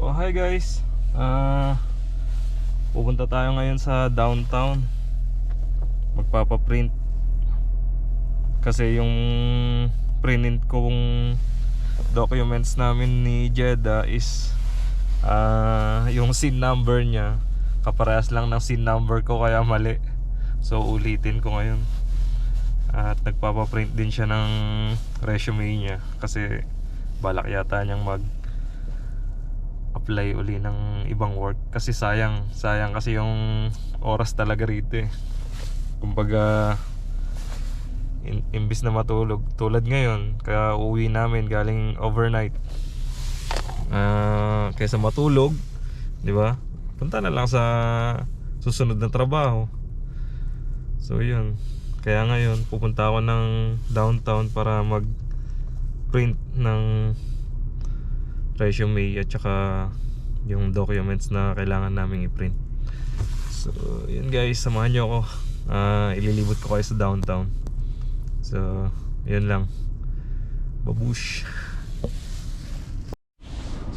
So hi guys. Ah, Pupunta tayo ngayon sa downtown. Magpapaprint. Kasi yung Print kong Documents namin ni Jeddah is ah, Yung SIN number niya. Kaparehas lang ng SIN number ko kaya mali. So ulitin ko ngayon. At nagpapaprint din siya ng Resume niya. Kasi balak yata niyang mag apply uli ng ibang work. Kasi sayang sayang kasi yung oras talaga rito eh. Kumbaga in, imbis na matulog tulad ngayon kaya uwi namin galing overnight. Ah, kaysa matulog di ba? Punta na lang sa susunod na trabaho. So yun. Kaya ngayon pupunta ako ng downtown para mag print ng resume at saka yung documents na kailangan naming i-print. So, yun guys, samahan nyo ako. Ah, ililibot ko kayo sa downtown. So, yun lang. Babush.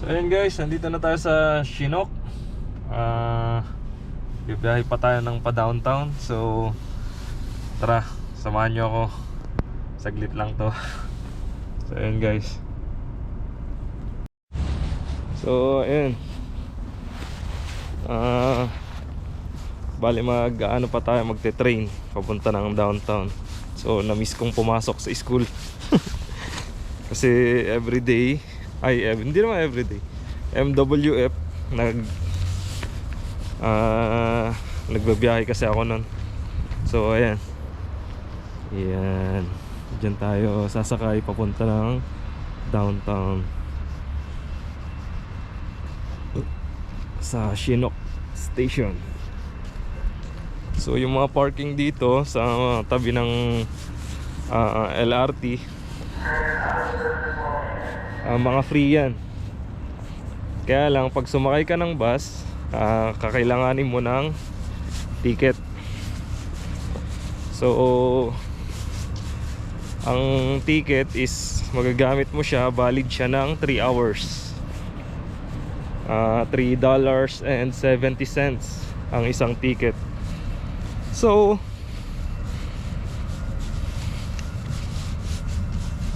So, ayun guys, nandito na tayo sa Chinook. Ah, bibiyahe pa tayo ng pa downtown. So, tara, samahan nyo ako. Saglit lang to. So, ayun guys. So, ayun. Ah, bali mag ano pa tayo magte-train papunta ng downtown. So, na-miss kong pumasok sa school. Kasi everyday, ay ev- hindi naman everyday. MWF nag ah nagbabiyahe kasi ako nun. So, ayan. Yan. Diyan tayo sasakay papunta ng downtown. Sa Chinook Station. So yung mga parking dito sa tabi ng ah, LRT ah, mga free yan. Kaya lang pag sumakay ka ng bus, ah, kakailanganin mo ng ticket. So ang ticket is magagamit mo siya, valid siya ng 3 hours uh, $3.70 ang isang ticket. So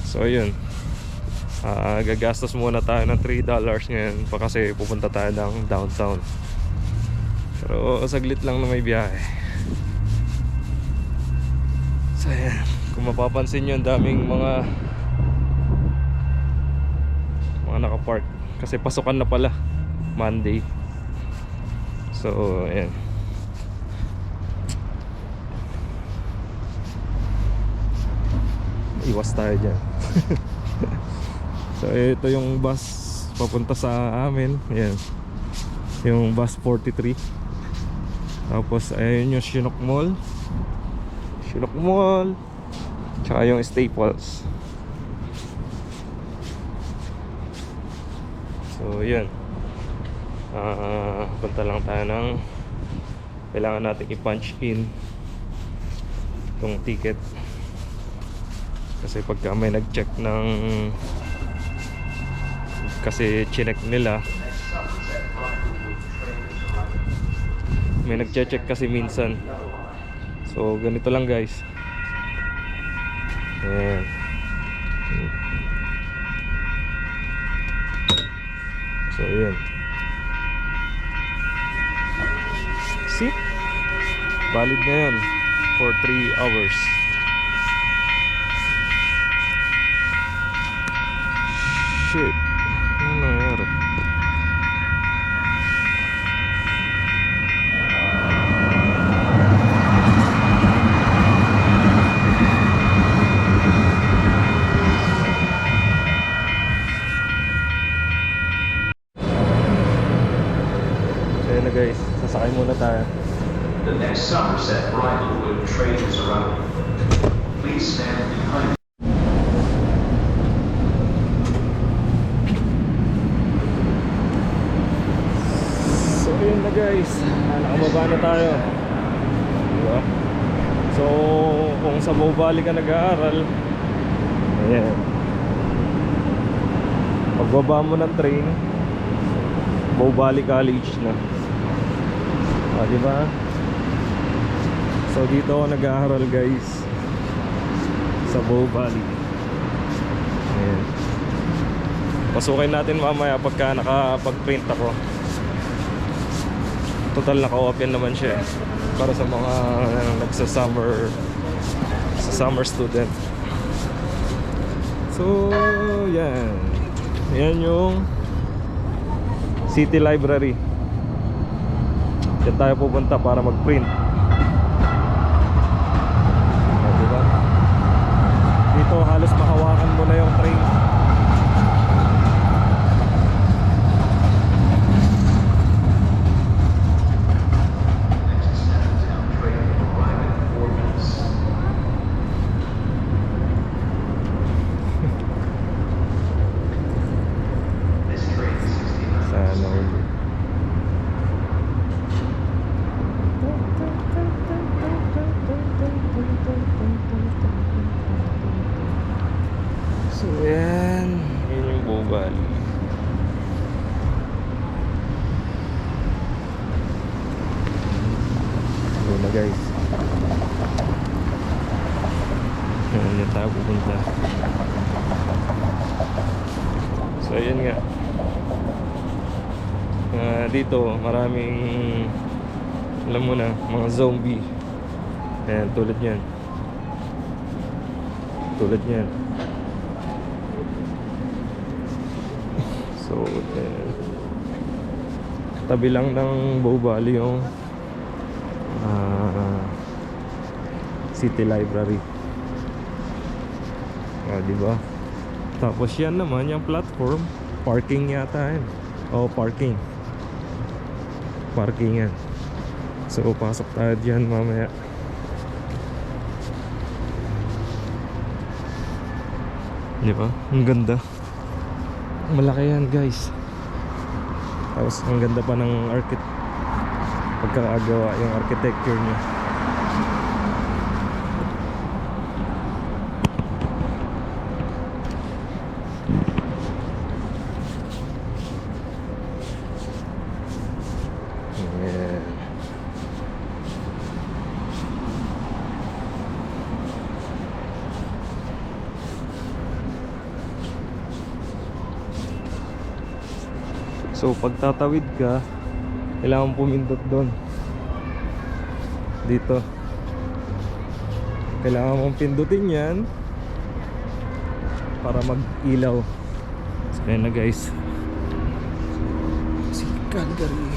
So yun. Ah, gagastos muna tayo ng $3 ngayon pa kasi pupunta tayo ng downtown. Pero saglit lang na may biyahe. So yan. Kung mapapansin nyo, ang daming mga mga nakapark kasi pasukan na pala Monday. So ayan. Iwas tayo dyan. So ito yung bus papunta sa amin. Ayan. Yung bus 43 tapos ayun yung Chinook Mall. Chinook Mall. Tsaka yung Staples. So yun Ah, Punta lang tayo ng Kailangan natin i-punch in Itong ticket. Kasi pagka may nag-check ng Kasi chinek nila May nag-check kasi minsan. So ganito lang guys. Ayan. So, yun. See? Valid na yan for 3 hours. Shit. Ano nangyari? So, yun na guys. Sasakay muna tayo. The next Somerset Bridlewood train is arriving. Please stand behind. So yun na guys, Ah, nakababa na tayo. Diba? So kung sa Bobali ka nag-aaral, ayan. Pagbaba mo ng train, Bow Valley College na. Ah, di ba? So dito ako nag-aaral guys sa Bow Valley. Ayan. Pasukin natin mamaya pagka nakapag-print ako. Total naka-open naman siya eh. Para sa mga nagsa-summer sa summer student. So, yan. Yan yung City Library. Diyan tayo pupunta para mag-print. Ah, diba? Dito halos mahawakan mo na yung train. Next Soundtown train will arrive in four minutes. This train is 69. Sana all. So yan, yun yung bubal. Yun na guys. Yan, yan tayo pupunta. So ayan nga. Ah, dito maraming alam mo na mga zombie. Ayan tulad niyan. Tulad niyan. So ayan. Tabi lang ng Bow Valley yung ah, City Library. Ah, di ba? Tapos yan naman, yung platform, parking yata yan. O, parking. Parking yan. So, pasok tayo dyan mamaya. Di ba? Ang ganda. Malaki yan, guys. Tapos, ang ganda pa ng archit pagkakagawa, yung architecture niya. So pag tatawid ka, kailangan pumindot doon. Dito. Kailangan mong pindutin 'yan para mag-ilaw. So na guys. Si Calgary.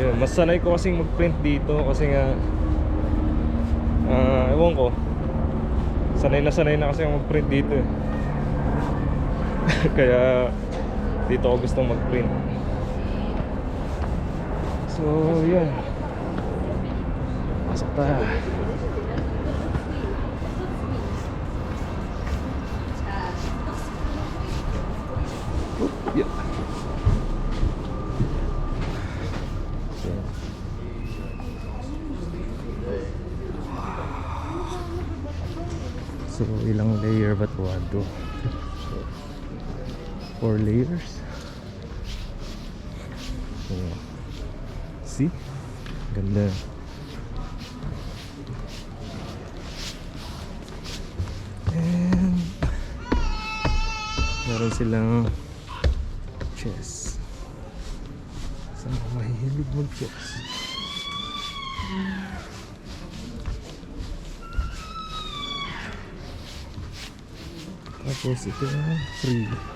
Yun, mas sanay ko kasing mag-print dito kasi nga ah, ewan ko. Sanay na sanay na kasi ako mag-print dito eh. Kaya dito ako gustong mag-print. So, yun. Pasok tayo. Oop, yeah. So, ilang layer ba ito? So, four layers. Oh. See? Ganda. And meron silang chess. Sa mga mahihilig mag-chess. Tapos ito free.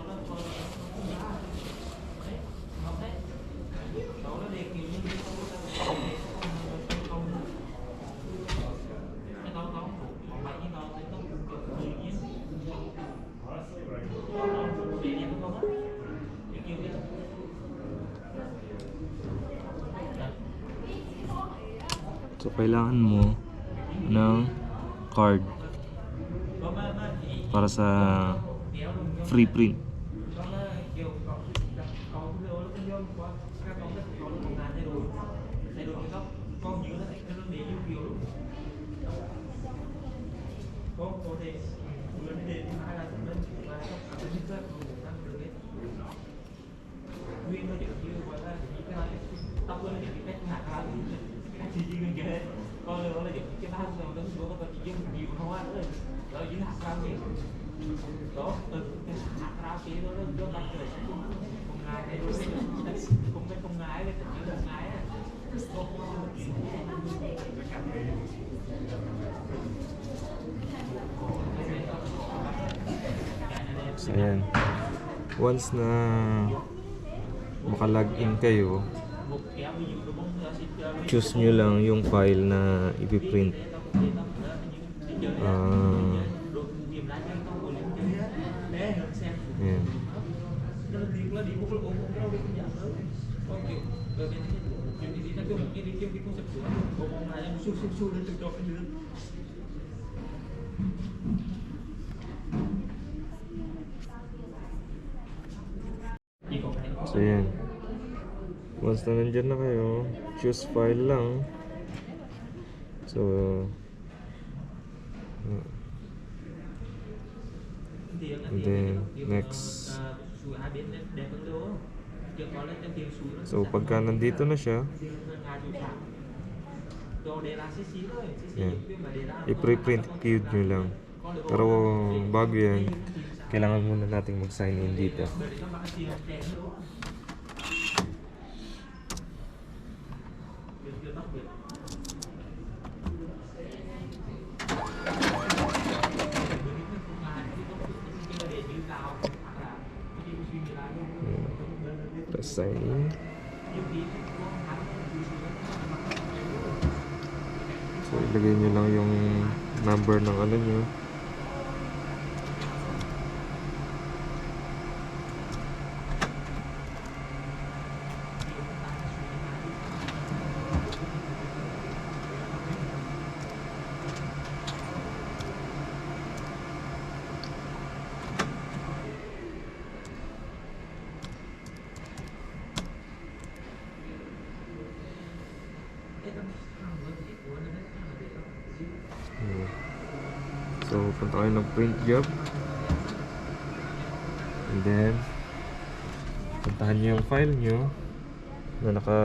kailangan mo ng card para sa free print. Ayan. Once na makalagin kayo, choose nyo lang yung file na ipiprint. Ah, So, ayan. Once na nandyan na kayo, choose file lang. So, uh, and then, next. So, pagka nandito na siya, yan. I-preprint code nyo lang. Pero bago yan, kailangan muna nating mag-sign in dito. So, ilagay nyo lang yung number ng ano nyo. Hmm. So, punta kayo ng print job. And then, puntahan nyo yung file nyo na naka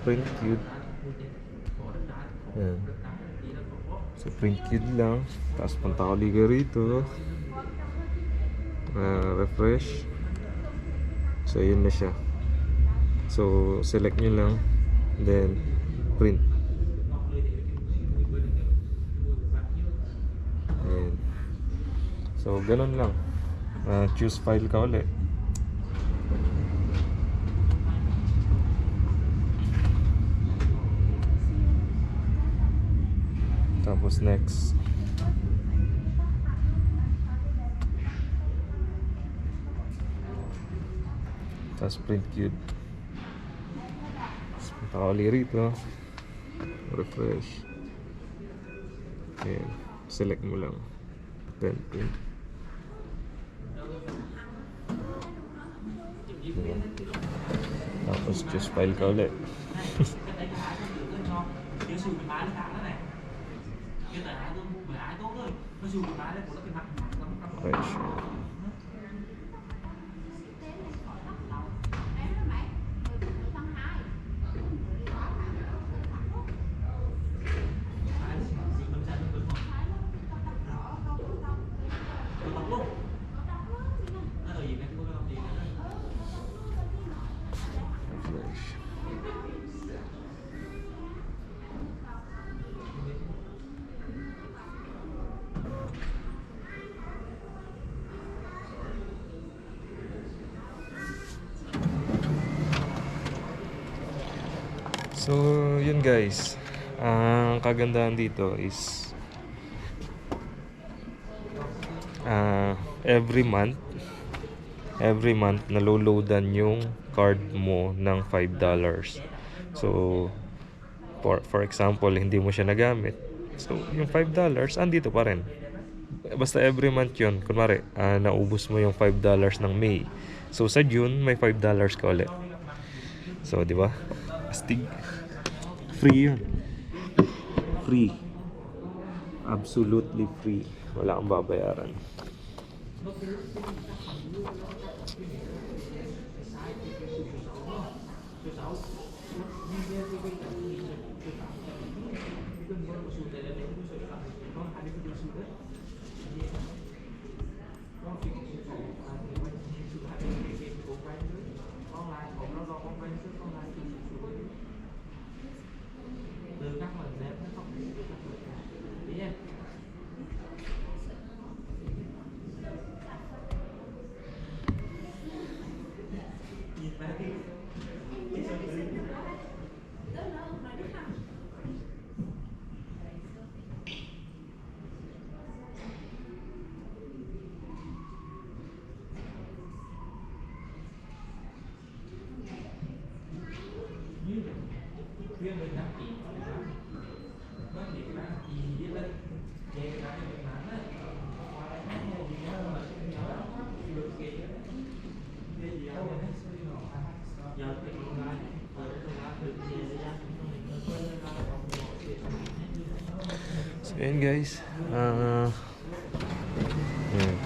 print cute. Yan. So, print cute lang. Tapos punta ka liga rito. Ah, refresh. So, yun na siya. So, select nyo lang. Then, print. Ayan. So, ganun lang. Ah, choose file ka ulit. Tapos next. Tapos print cute. Tapos punta ka rito. Refresh. Ayan. Select mo lang. Then print. Ayan. Tapos choose file ka ulit. Refresh. Refresh. So, yun guys. Ang kagandahan dito is ah every month every month naloloadan yung card mo ng $5. So, For, for example, hindi mo siya nagamit. So, yung $5, andito pa rin. Basta every month yun. Kunwari, ah, naubos mo yung $5 ng May. So, sa June, may $5 ka ulit. So, di ba? Astig. Free yun. Free. Absolutely free. Wala kang babayaran. Yun guys. Ah... yun.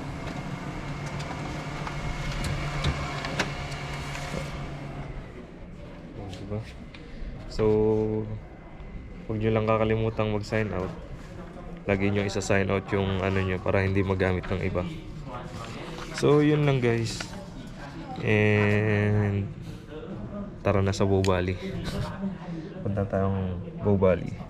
Oh, diba? So, huwag nyo lang kakalimutang mag-sign out. Lagi nyo isa-sign out yung ano nyo para hindi magamit ng iba. So, yun lang guys. And tara na sa Bobali. Punta tayong Bobali.